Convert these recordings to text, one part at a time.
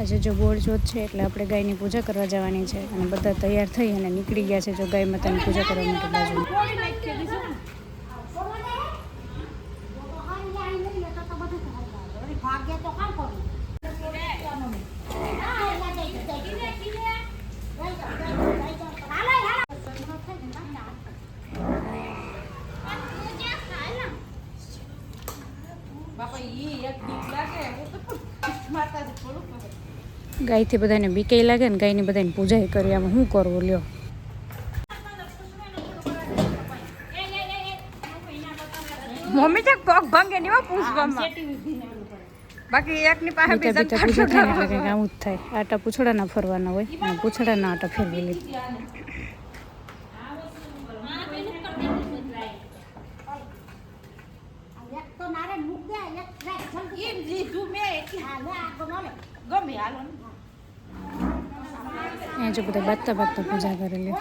આજે જો બોળ જોત છે એટલે આપણે ગાયની પૂજા કરવા જવાની છે. અને બધા તૈયાર થઈ અને નીકળી ગયા છે જો ગાય માતાની પૂજા કરવા માટે બાપા ઈ એક બીક લાગે હું તો ગાયથી બધાને બીકાઈ લાગે ને ગાયની બધાની પૂજા કરી. આમાં શું કરવું લ્યો. મમ્મી તો કોક ભંગે નહીં પૂછવામાં. બાકી એકની પાસે બીજા બીજા ને કંઈક આવું જ થાય. આટા પૂછડાના ફરવાના હોય. પૂછડા પૂછડાના આટા ફેરવી લીધી એક તો મારે મૂક એક રાખ જલ્દી એમ લીધું મેં એટલે હા લે આ તો ન લે ગમે હાલો ને જો બધા બાજતા બાજતા પૂજા કરેલી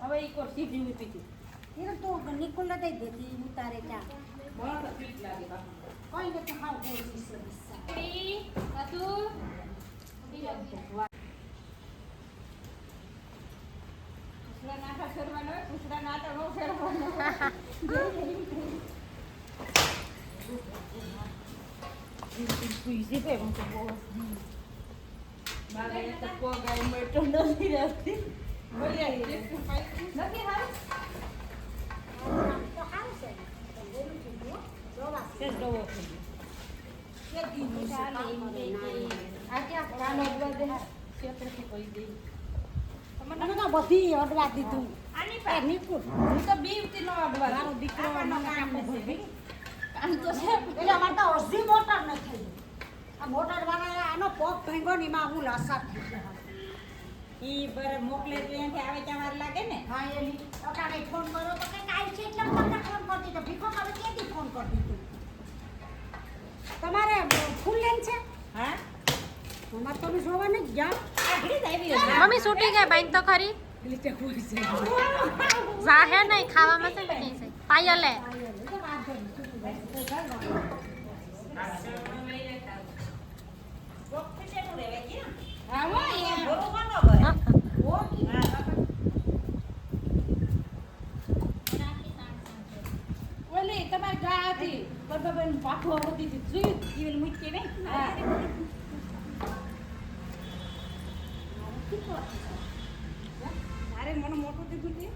હવે ઈ કોર સીધી ઊભી હતી એ તો નિકુલ દઈ દેતી ઉતારે ત્યાં બરાબર બીક લાગે બાપા કોઈ નથી ખાવ કોઈ બિસ્સા. પૂછડા નાખા ફેરવાના પૂછડા નાટા નો ફેરવાના પૂછી પે હું તો બહુ મારે તો પગ આઈ મેટો નથી રહેતી બોલ્યા નથી હાલ તો હાવ છે તો બોલું છું હો. જોવા કે દવો થઈ કે દીધું ચાલે એમ કે આ ક્યાં કાનો અડવા દે ક્ષેત્રથી કોઈ દે મને તો બધી અડવા દીધું હું તો દીકરો કામ નથી નથી. તો છે એટલે અમારે તો અડધી મોટર ન થઈ આ મોટર વાળા આનો પગ ભાંગો ને એમાં હું ગયા ઈ બર મોકલે તો અહીંયાથી આવે ત્યાં વાર લાગે ને? હા એની અટાણે ફોન કરો તો છે એટલે તમને ફોન કરતી તો ભીખો કરે ક્યાંથી ફોન કરતી હતી તમારે ફૂલ લેન છે? હા? અમારે તમે જોવા નથી ગયા. મમ્મી છૂટી ગઈ બાઈન તો ખરી? એટલે કોઈ છે જાહે નહીં ખાવામાં છે ને છે પાયલે હા હો, અહીંયા. ઓલી તમારી ગા હતી ગરબાબેન પાઠું આવતી હતી જોયું મારે મને મોટું દીધું તે.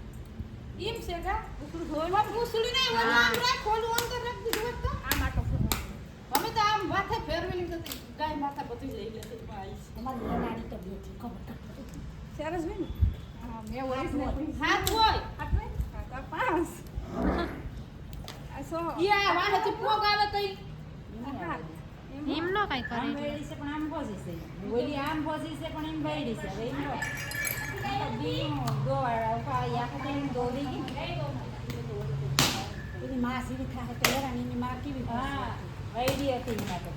એમ છે કા? ઉકળું ધોવાનું આમ ઉસળી નહીં ઓલું આમ રાખ ખોલું આમ તો રાખ દીધું તો. આમ આટો અમે તો આમ માથે ફેરવેલી તો ગાય માથા બધું લઈ લે તો અમારી લડાડી તો ખબર સરસ બેન હા મેં હાથ હોય. આટલે પાંચ આ સો ઈ આ વાહથી પોગ આવે તો ઈ હા એમ નો કઈ કરે. છે પણ આમ ભોજી છે. ઓલી આમ ભોજી છે પણ એમ બેડી છે. હવે એમ એની માં સીધી થાય તો હેરાન એની માં કેવી હા. વૈડી હતી એમાં તો.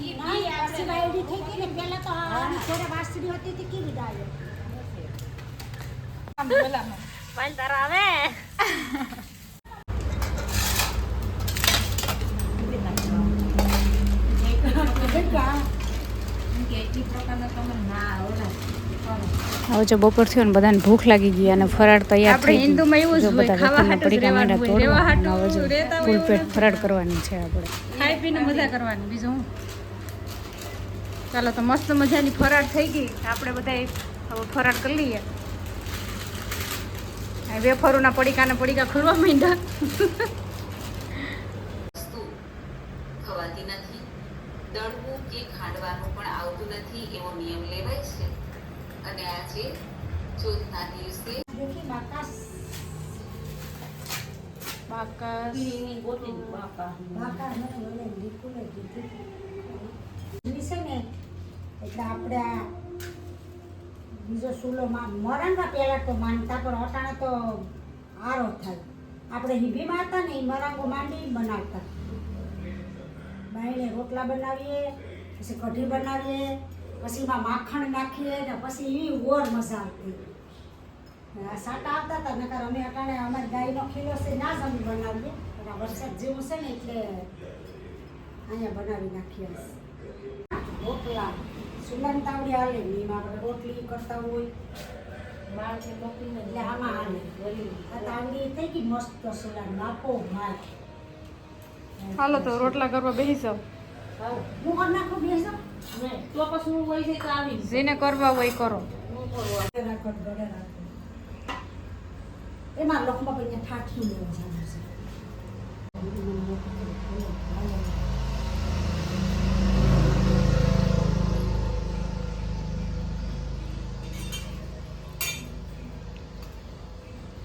ઈ ના, પછી આપણે થઈ ગઈ ને પહેલા તો આની જોડે વાસળી હતી તે કેવી ડાયો? તારા આવે કેટલી પ્રકારના તમે ના ઓલા કરો. હવે જો બપોર થયો ને બધાને ભૂખ લાગી ગઈ અને ફરાળ તૈયાર આપણે થઈ હિન્દુમાં એવું જ બધા ખાવા પડીકા હોય, તોડવા હવે જો ફૂલ પેટ ફરાળ કરવાની છે આપણે. ખાઈ પીને મજા કરવાની બીજું ચાલો તો મસ્ત મજાની ફરાળ થઈ ગઈ. આપણે બધા હવે ફરાળ કરી લઈએ. વેફરોના પડીકાના પડીકા ખુલવા માંડ્યા. વસ્તુ ખવાતી નથી. દળવું કે ખાંડવાનું પણ આવતું નથી એવો નિયમ લેવાય છે. અને આજે ચોથના દિવસે દેખી બાકાસ. બાકસ. છે ને એટલે આપણે આ બીજો ચૂલો માં મરણવા પહેલા તો માનતા પણ અટાણે તો આરો થાય. આપણે હિભીમાં હતા ને એ મરાંગો માંડી બનાવતા. બાઈને રોટલા બનાવીએ, પછી કઢી બનાવીએ, પછી એમાં માખણ નાખીએ ને પછી એ ઓર મજા આવતી. સાટા આવતા હતા, નકર અમે અટાણે અમારી ગાયનો ખીલો છે ના જ અમે બનાવીએ. આ વરસાદ જેવું છે ને એટલે અહીંયા બનાવી નાખીએ. રોટલા સુલન તાવડી હાલે ને એમાં આપણે રોટલી કરતા હોય. બાળકે મોકલીને એટલે આમાં હાલે તાવડી થઈ ગઈ મસ્ત સુલન માપો માર. હાલો તો રોટલા કરવા બેસી જાવ જેને કરવા હોય કરો. એમાં લોકમાં પછી ઠાઠી લેવું છે.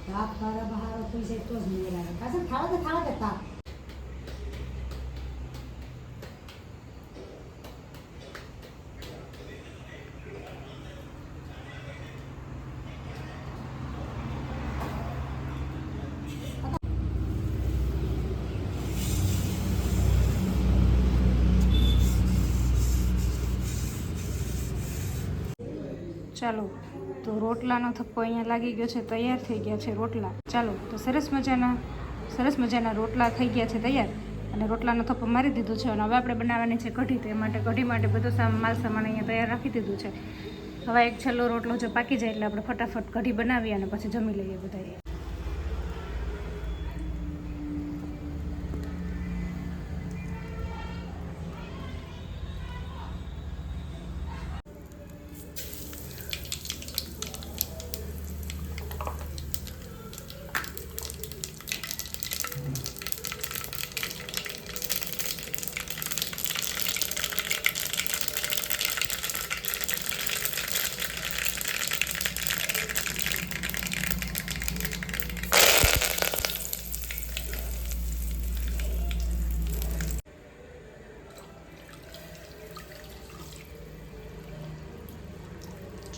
તાપ મારા બહાર થઈ જાય તો જ નહીં આવે પાછળ ખાવા તો ખાવા દે તાપ ચાલો, તો રોટલાનો થપ્પો અહીંયા લાગી ગયો છે, તૈયાર થઈ ગયા છે રોટલા. ચાલો, તો સરસ મજાના સરસ મજાના રોટલા થઈ ગયા છે તૈયાર. અને રોટલાનો થપ્પો મારી દીધો છે અને હવે આપણે બનાવવાની છે કઢી. તે માટે કઢી માટે બધો માલ સામાન અહીંયા તૈયાર રાખી દીધું છે. હવે એક છેલ્લો રોટલો જો પાકી જાય એટલે આપણે ફટાફટ કઢી બનાવીએ અને પછી જમી લઈએ બધાએ.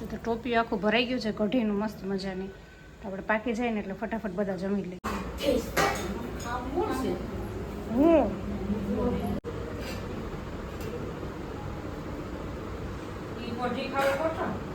તો ટોપી આખું ભરાઈ ગયું છે કઢીનું મસ્ત મજાની. તો આપણે પાકી જાય ને એટલે ફટાફટ બધા જમી લઈએ. ખાવ